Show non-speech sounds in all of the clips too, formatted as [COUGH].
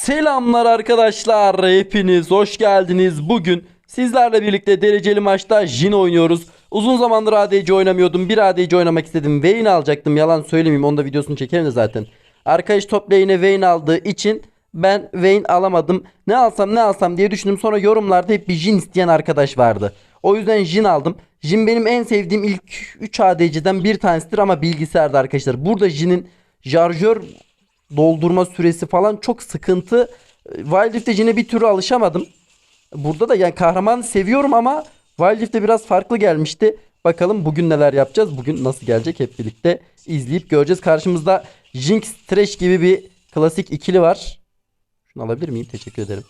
Selamlar arkadaşlar. Hepiniz hoş geldiniz. Bugün sizlerle birlikte dereceli maçta Jin oynuyoruz. Uzun zamandır ADC oynamıyordum. Bir ADC oynamak istedim. Vayne alacaktım. Yalan söylemeyeyim. Onda videosunu çekerim de zaten. Arkadaş top lane'e Vayne aldığı için ben Vayne alamadım. Ne alsam ne alsam diye düşündüm. Sonra yorumlarda hep bir Jin isteyen arkadaş vardı. O yüzden Jin aldım. Jin benim en sevdiğim ilk 3 ADC'den bir tanesidir ama bilgisayarda arkadaşlar. Burada Jin'in şarjör doldurma süresi falan çok sıkıntı. Wild Rift'e yine bir türlü alışamadım. Burada da yani kahraman seviyorum ama Wild Rift'e biraz farklı gelmişti. Bakalım bugün neler yapacağız. Bugün nasıl gelecek hep birlikte izleyip göreceğiz. Karşımızda Jinx Trash gibi bir klasik ikili var. Şunu alabilir miyim? Teşekkür ederim.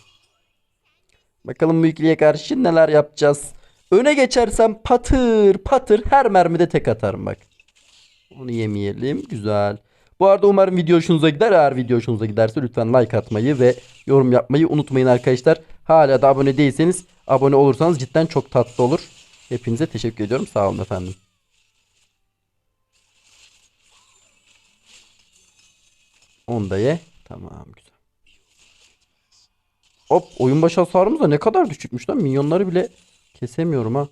Bakalım bu ikiliye karşı neler yapacağız. Öne geçersem patır patır her mermide tek atarım bak. Onu yemeyelim. Güzel. Bu arada umarım video hoşunuza gider. Eğer video hoşunuza giderse lütfen like atmayı ve yorum yapmayı unutmayın arkadaşlar. Hala da abone değilseniz abone olursanız cidden çok tatlı olur. Hepinize teşekkür ediyorum. Sağ olun efendim. Onu da. Tamam güzel. Hop oyun başı hasarımız da ne kadar düşükmüş lan. Minyonları bile kesemiyorum ha.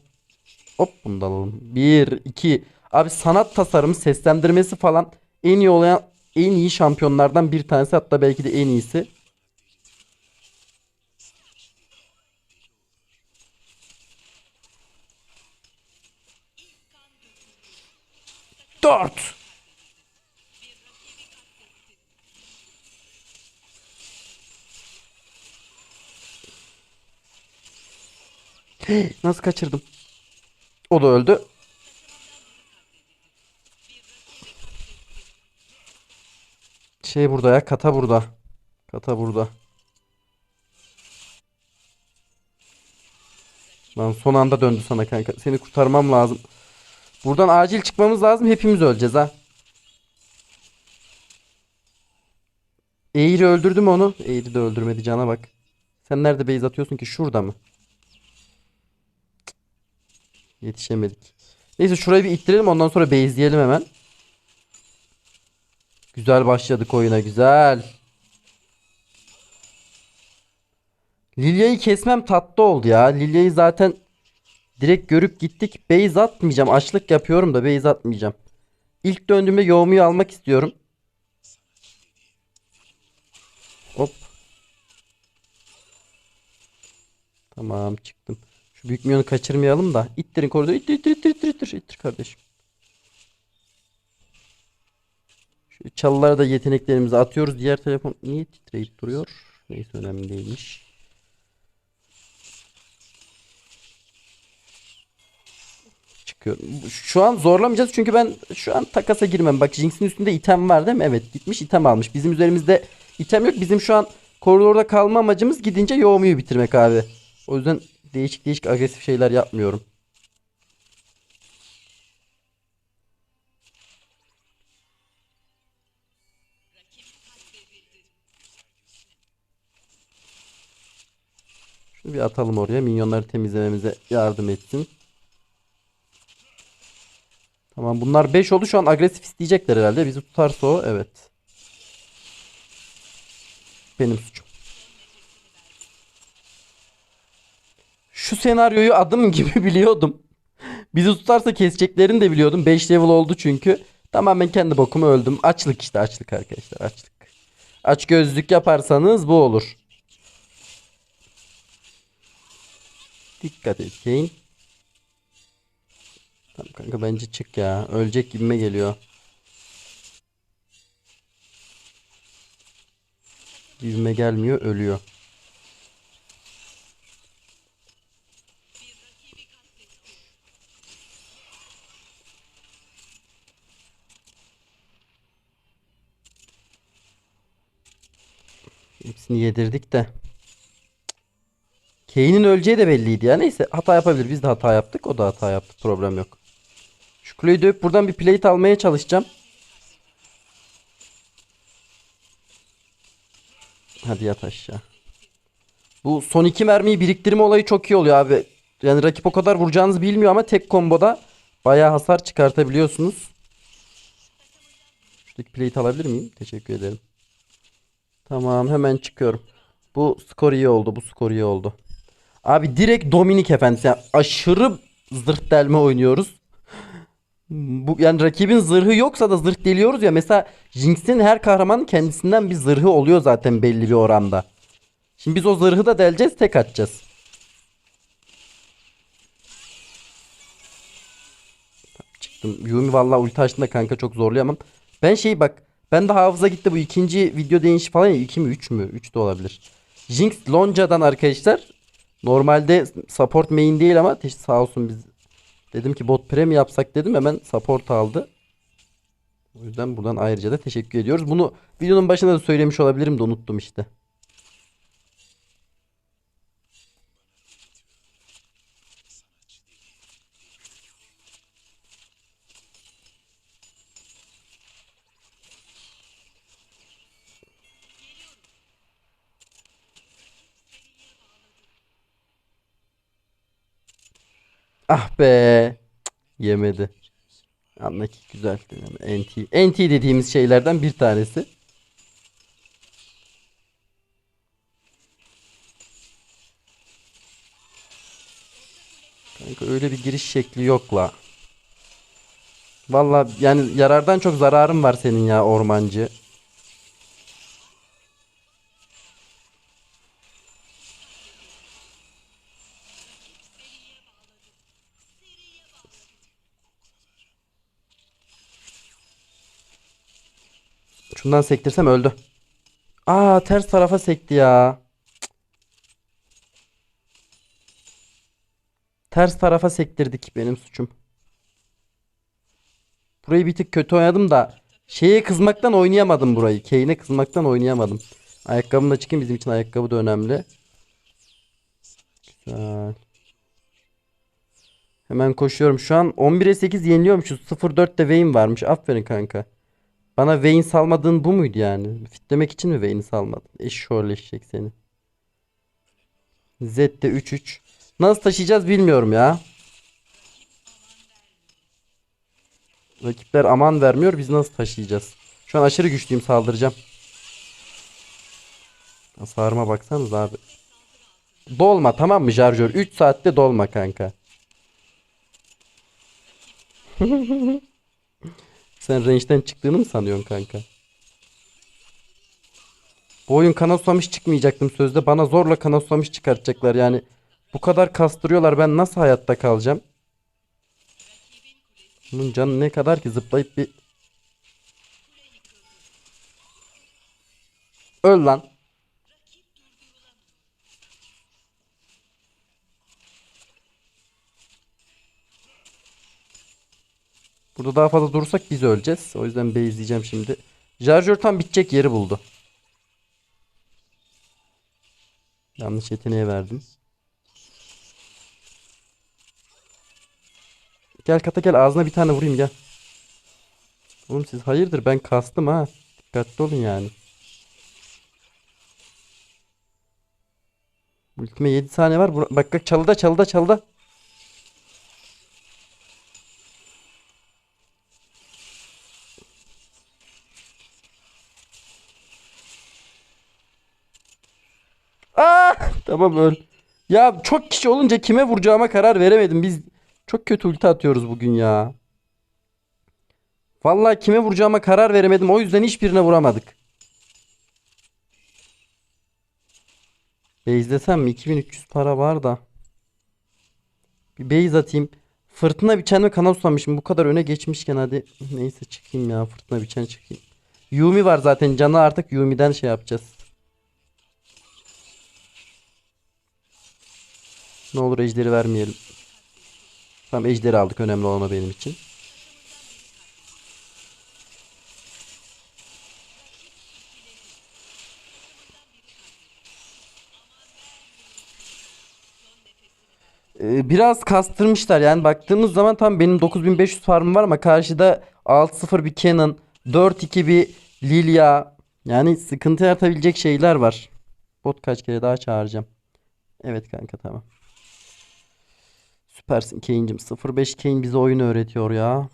Hop bunu da alalım. 1, 2. Abi sanat tasarımı, seslendirmesi falan en iyi olan en iyi şampiyonlardan bir tanesi hatta belki de en iyisi. Dört. Nasıl kaçırdım? O da öldü. Şey burada ya. Kata burada. Kata burada. Lan son anda döndü sana kanka. Seni kurtarmam lazım. Buradan acil çıkmamız lazım. Hepimiz öleceğiz ha. Eğri öldürdü mü onu? Eğri de öldürmedi cana bak. Sen nerede base atıyorsun ki? Şurada mı? Cık. Yetişemedik. Neyse şurayı bir ittirelim ondan sonra base'leyelim hemen. Güzel başladık oyuna güzel. Lilya'yı kesmem tatlı oldu ya. Lilya'yı zaten direkt görüp gittik. Base atmayacağım. Açlık yapıyorum da base atmayacağım. İlk döndüğümde yoğumuyu almak istiyorum. Hop. Tamam çıktım. Şu büyük milyonu kaçırmayalım da. İttirin koridoru. İttir ittir ittir ittir ittir. İttir kardeşim. Şu çalılara da yeteneklerimizi atıyoruz. Diğer telefon niye titreyip duruyor? Neyse önemli değilmiş. Çıkıyorum. Şu an zorlamayacağız çünkü ben şu an takasa girmem. Bak Jinx'in üstünde item var değil mi? Evet gitmiş item almış. Bizim üzerimizde item yok. Bizim şu an koridorda kalma amacımız gidince yoğumuyu bitirmek abi. O yüzden değişik değişik agresif şeyler yapmıyorum. Şunu bir atalım oraya. Minyonları temizlememize yardım etsin. Tamam bunlar 5 oldu. Şu an agresif isteyecekler herhalde. Bizi tutarsa o. Evet. Benim suçum. Şu senaryoyu adım [LAUGHS] gibi biliyordum. Bizi tutarsa keseceklerini de biliyordum. 5 level oldu çünkü. Tamamen kendi bokumu öldüm. Açlık işte açlık arkadaşlar açlık. Aç gözlük yaparsanız bu olur. Dikkat Kane. Tamam kanka bence çık ya. Ölecek gibime geliyor. Gibime gelmiyor ölüyor. Hepsini yedirdik de. Kane'in öleceği de belliydi ya. Neyse hata yapabilir. Biz de hata yaptık. O da hata yaptı. Problem yok. Şu kuleyi dövüp buradan bir plate almaya çalışacağım. Hadi yat aşağı. Bu son iki mermiyi biriktirme olayı çok iyi oluyor abi. Yani rakip o kadar vuracağınızı bilmiyor ama tek komboda bayağı hasar çıkartabiliyorsunuz. Şuradaki plate alabilir miyim? Teşekkür ederim. Tamam hemen çıkıyorum. Bu skor iyi oldu. Bu skor iyi oldu. Abi direkt Dominik Efendisi. Yani aşırı zırh delme oynuyoruz. Bu yani rakibin zırhı yoksa da zırh deliyoruz ya. Mesela Jinx'in her kahramanın kendisinden bir zırhı oluyor zaten belli bir oranda. Şimdi biz o zırhı da deleceğiz, tek atacağız. Çıktım. Yumi vallahi ulti açtığında kanka çok zorlayamam. Ben şey bak. Ben de hafıza gitti bu ikinci video değişi falan ya. 2 mi 3 mü? 3 de olabilir. Jinx Lonca'dan arkadaşlar. Normalde support main değil ama teş- sağ olsun biz dedim ki bot pre mi yapsak dedim hemen support aldı. O yüzden buradan ayrıca da teşekkür ediyoruz. Bunu videonun başında da söylemiş olabilirim de unuttum işte. Ah be. Yemedi. Anla ki güzel. Yani NT. NT dediğimiz şeylerden bir tanesi. Kanka öyle bir giriş şekli yok la. Valla yani yarardan çok zararım var senin ya ormancı. Şundan sektirsem öldü. Aa ters tarafa sekti ya. Ters tarafa sektirdik benim suçum. Burayı bir tık kötü oynadım da şeye kızmaktan oynayamadım burayı. Kane'e kızmaktan oynayamadım. Ayakkabımla çıkayım bizim için ayakkabı da önemli. Güzel. Hemen koşuyorum. Şu an 11'e 8 yeniliyormuşuz. 0-4'te Vayne varmış. Aferin kanka. Bana Vayne salmadığın bu muydu yani? Fitlemek için mi Vayne'i salmadın? Eşşoğlu seni. Z'de 3-3. Nasıl taşıyacağız bilmiyorum ya. Rakipler aman vermiyor. Biz nasıl taşıyacağız? Şu an aşırı güçlüyüm saldıracağım. Hasarıma baksanız abi. Dolma tamam mı şarjör? 3 saatte dolma kanka. [LAUGHS] Sen range'den çıktığını mı sanıyorsun kanka? Bu oyun kana çıkmayacaktım sözde. Bana zorla kana susamış çıkartacaklar yani. Bu kadar kastırıyorlar. Ben nasıl hayatta kalacağım? Bunun canı ne kadar ki zıplayıp bir... Öl lan. Burada daha fazla durursak biz öleceğiz. O yüzden base'leyeceğim şimdi. Jarjör tam bitecek yeri buldu. Yanlış yeteneğe verdim. Gel kata gel ağzına bir tane vurayım gel. Oğlum siz hayırdır ben kastım ha. Dikkatli olun yani. Ultime 7 saniye var. Bak bak çalıda çalıda çalıda. Aa, tamam öl. Ya çok kişi olunca kime vuracağıma karar veremedim. Biz çok kötü ulti atıyoruz bugün ya. Vallahi kime vuracağıma karar veremedim. O yüzden hiçbirine vuramadık. Base mi? 2300 para var da. Bir base atayım. Fırtına biçenme kanal susamışım. Bu kadar öne geçmişken hadi. Neyse çıkayım ya. Fırtına biçen çıkayım. Yumi var zaten. Canı artık Yumi'den şey yapacağız. Ne olur ejderi vermeyelim. Tamam ejderi aldık. Önemli olan benim için. Ee, biraz kastırmışlar yani baktığımız zaman tam benim 9500 farmım var ama karşıda 6-0 bir Canon 4-2 bir Lilia yani sıkıntı yaratabilecek şeyler var. Bot kaç kere daha çağıracağım. Evet kanka tamam. Süpersin Kane'cim. 05 Kane bize oyun öğretiyor ya.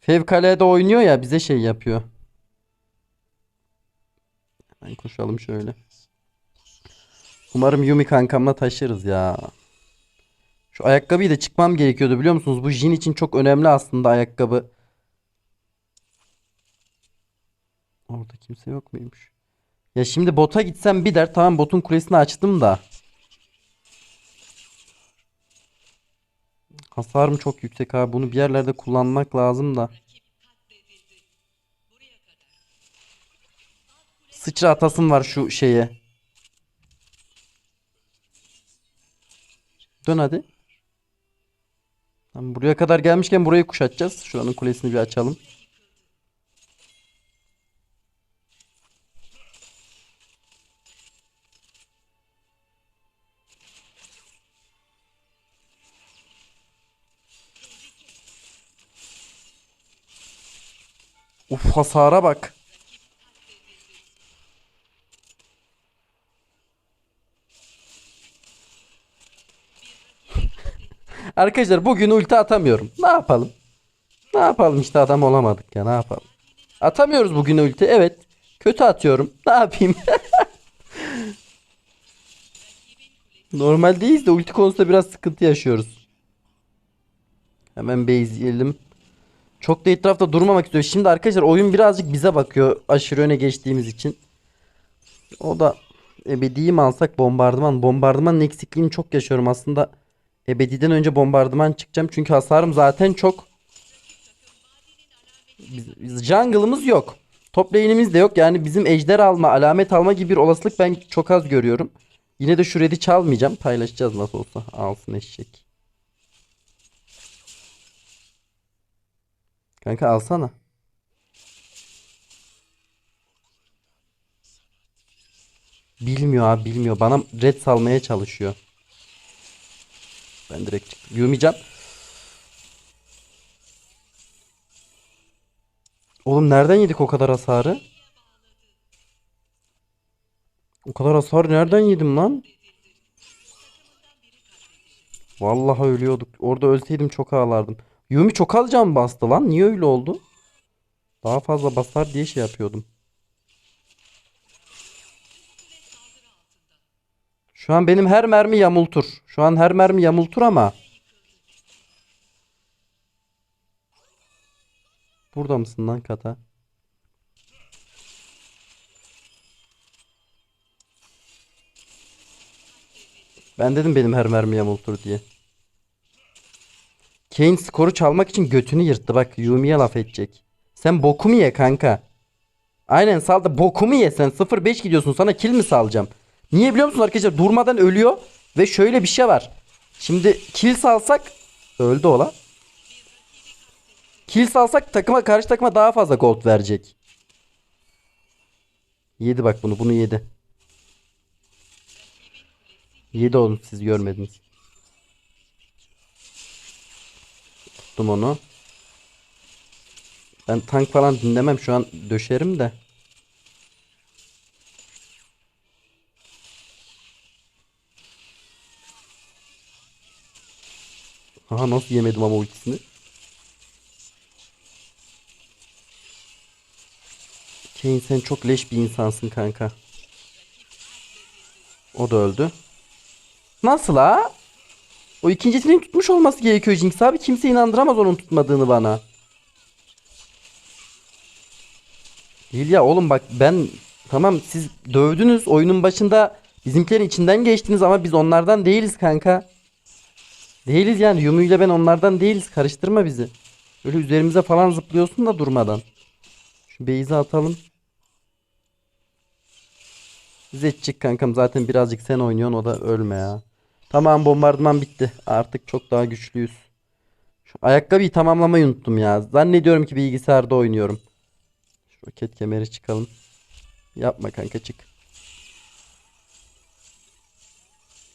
Fevkalade oynuyor ya bize şey yapıyor. Ben koşalım şöyle. Umarım Yumi kankamla taşırız ya. Şu ayakkabıyı da çıkmam gerekiyordu biliyor musunuz? Bu Jin için çok önemli aslında ayakkabı. Orada kimse yok muymuş? Ya şimdi bota gitsem bir der. Tamam botun kulesini açtım da. Hasarım çok yüksek abi. Bunu bir yerlerde kullanmak lazım da. Sıçra atasım var şu şeye. Dön hadi. Buraya kadar gelmişken burayı kuşatacağız. Şuranın kulesini bir açalım. Uf hasara bak. [LAUGHS] Arkadaşlar bugün ulti atamıyorum. Ne yapalım? Ne yapalım işte adam olamadık ya ne yapalım? Atamıyoruz bugün ulti evet. Kötü atıyorum. [LAUGHS] Ne yapayım? Normaldeyiz de ulti konusunda biraz sıkıntı yaşıyoruz. Hemen base'leyelim. Çok da etrafta durmamak istiyor. Şimdi arkadaşlar oyun birazcık bize bakıyor aşırı öne geçtiğimiz için. O da ebediyi mi alsak bombardıman. Bombardımanın eksikliğini çok yaşıyorum aslında. Ebediden önce bombardıman çıkacağım. Çünkü hasarım zaten çok. Biz, jungle'ımız yok. Top lane'imiz de yok. Yani bizim ejder alma, alamet alma gibi bir olasılık ben çok az görüyorum. Yine de şu red'i çalmayacağım. Paylaşacağız nasıl olsa. Alsın eşek. Kanka alsana. Bilmiyor abi bilmiyor. Bana red salmaya çalışıyor. Ben direkt çıktım. Yumayacağım. Oğlum nereden yedik o kadar hasarı? O kadar hasar nereden yedim lan? Vallahi ölüyorduk. Orada ölseydim çok ağlardım. Yumi çok az can bastı lan. Niye öyle oldu? Daha fazla basar diye şey yapıyordum. Şu an benim her mermi yamultur. Şu an her mermi yamultur ama. Burada mısın lan kata? Ben dedim benim her mermi yamultur diye. Kane skoru çalmak için götünü yırttı. Bak Yumi'ye laf edecek. Sen bokumu ye kanka. Aynen sal da bokumu ye sen. 0-5 gidiyorsun sana kill mi salacağım? Niye biliyor musun arkadaşlar? Durmadan ölüyor. Ve şöyle bir şey var. Şimdi kill salsak öldü ola. Kill salsak takıma karşı takıma daha fazla gold verecek. Yedi bak bunu. Bunu yedi. Yedi oğlum siz görmediniz. Tuttum onu. Ben tank falan dinlemem şu an döşerim de. Aha nasıl yemedim ama ultisini. Kane sen çok leş bir insansın kanka. O da öldü. Nasıl ha? O ikincisinin tutmuş olması gerekiyor Jinx abi. Kimse inandıramaz onun tutmadığını bana. Değil ya oğlum bak ben tamam siz dövdünüz oyunun başında bizimkilerin içinden geçtiniz ama biz onlardan değiliz kanka. Değiliz yani Yumu ile ben onlardan değiliz karıştırma bizi. Böyle üzerimize falan zıplıyorsun da durmadan. Şu base'i atalım. Zetçik kankam zaten birazcık sen oynuyorsun o da ölme ya. Tamam bombardıman bitti. Artık çok daha güçlüyüz. Şu ayakkabıyı tamamlamayı unuttum ya. Zannediyorum ki bilgisayarda oynuyorum. Şu roket kemeri çıkalım. Yapma kanka çık.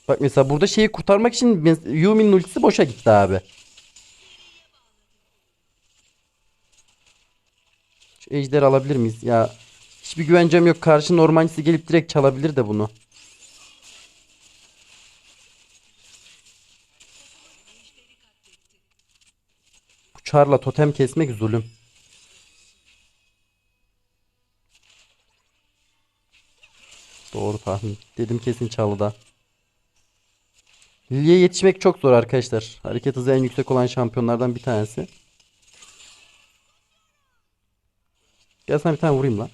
Bak mesela burada şeyi kurtarmak için Yumi'nin ultisi boşa gitti abi. Şu ejderi alabilir miyiz? Ya hiçbir güvencem yok. Karşı ormancısı gelip direkt çalabilir de bunu. Çarla totem kesmek zulüm. Doğru tahmin. Dedim kesin çalıda. Lille'ye yetişmek çok zor arkadaşlar. Hareket hızı en yüksek olan şampiyonlardan bir tanesi. Gel sana bir tane vurayım lan.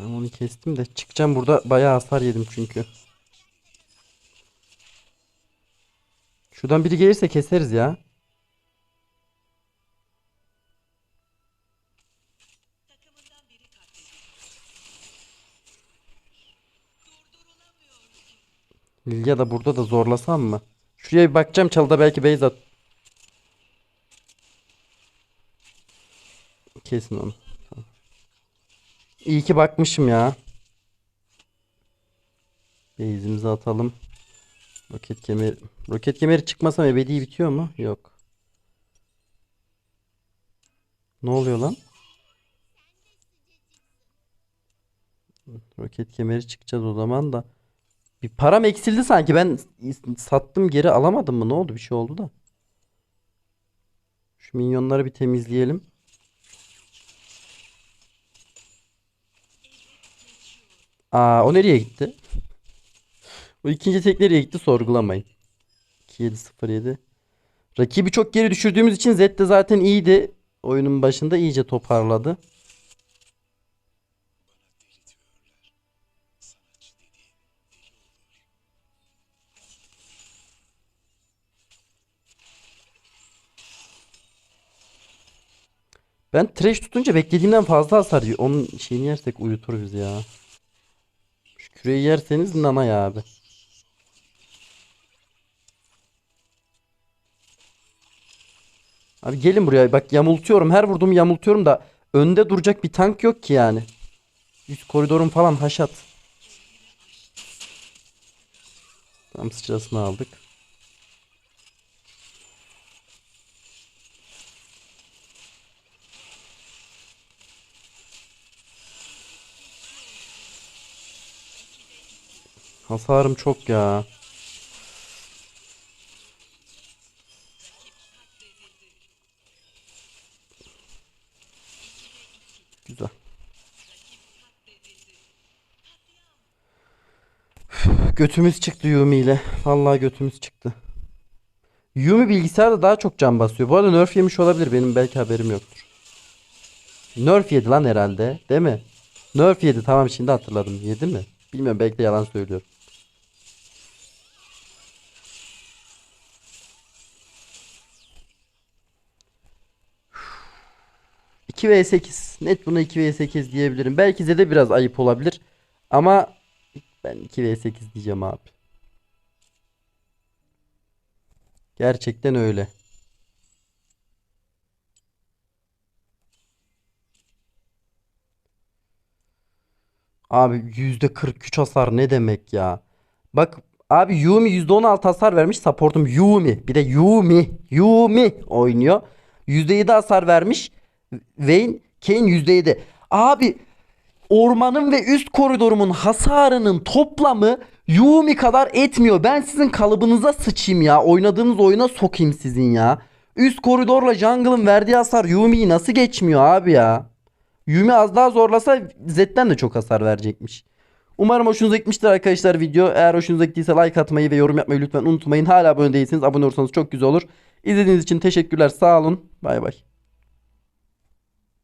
Tamam onu kestim de çıkacağım burada bayağı hasar yedim çünkü. Şuradan biri gelirse keseriz ya. Lilya da burada da zorlasam mı? Şuraya bir bakacağım çalıda belki base at. Kesin onu. İyi ki bakmışım ya. Base'imizi atalım. Roket kemeri. Roket kemeri çıkmasam ebedi bitiyor mu? Yok. Ne oluyor lan? Roket kemeri çıkacağız o zaman da. Bir param eksildi sanki. Ben sattım geri alamadım mı? Ne oldu? Bir şey oldu da. Şu minyonları bir temizleyelim. Aa o nereye gitti? Bu ikinci tek nereye gitti sorgulamayın. 2707. Rakibi çok geri düşürdüğümüz için Zed de zaten iyiydi. Oyunun başında iyice toparladı. Ben trash tutunca beklediğimden fazla hasar yiyor. Onun şeyini yersek uyutur bizi ya. Küreyi yerseniz nana ya abi. Abi gelin buraya. Bak yamultuyorum. Her vurduğumu yamultuyorum da önde duracak bir tank yok ki yani. Üst koridorun falan haşat. Tam sıçrasını aldık. Hasarım çok ya. Güzel. Götümüz çıktı Yumi ile. Vallahi götümüz çıktı. Yumi bilgisayarda daha çok can basıyor. Bu arada nerf yemiş olabilir. Benim belki haberim yoktur. Nerf yedi lan herhalde. Değil mi? Nerf yedi. Tamam şimdi hatırladım. Yedi mi? Bilmiyorum belki de yalan söylüyorum. İki v 8 Net buna 2 v 8 diyebilirim. Belki de biraz ayıp olabilir. Ama ben 2 v 8 diyeceğim abi. Gerçekten öyle. Abi %43 hasar ne demek ya? Bak abi Yumi %16 hasar vermiş. Supportum Yumi. Bir de Yumi. Yumi oynuyor. %7 hasar vermiş. Vayne Kane %7. Abi ormanın ve üst koridorumun hasarının toplamı Yumi kadar etmiyor. Ben sizin kalıbınıza sıçayım ya. Oynadığınız oyuna sokayım sizin ya. Üst koridorla jungle'ın verdiği hasar Yumi'yi nasıl geçmiyor abi ya? Yumi az daha zorlasa Zed'den de çok hasar verecekmiş. Umarım hoşunuza gitmiştir arkadaşlar video. Eğer hoşunuza gittiyse like atmayı ve yorum yapmayı lütfen unutmayın. Hala abone değilseniz abone olursanız çok güzel olur. İzlediğiniz için teşekkürler. Sağ olun. Bay bay.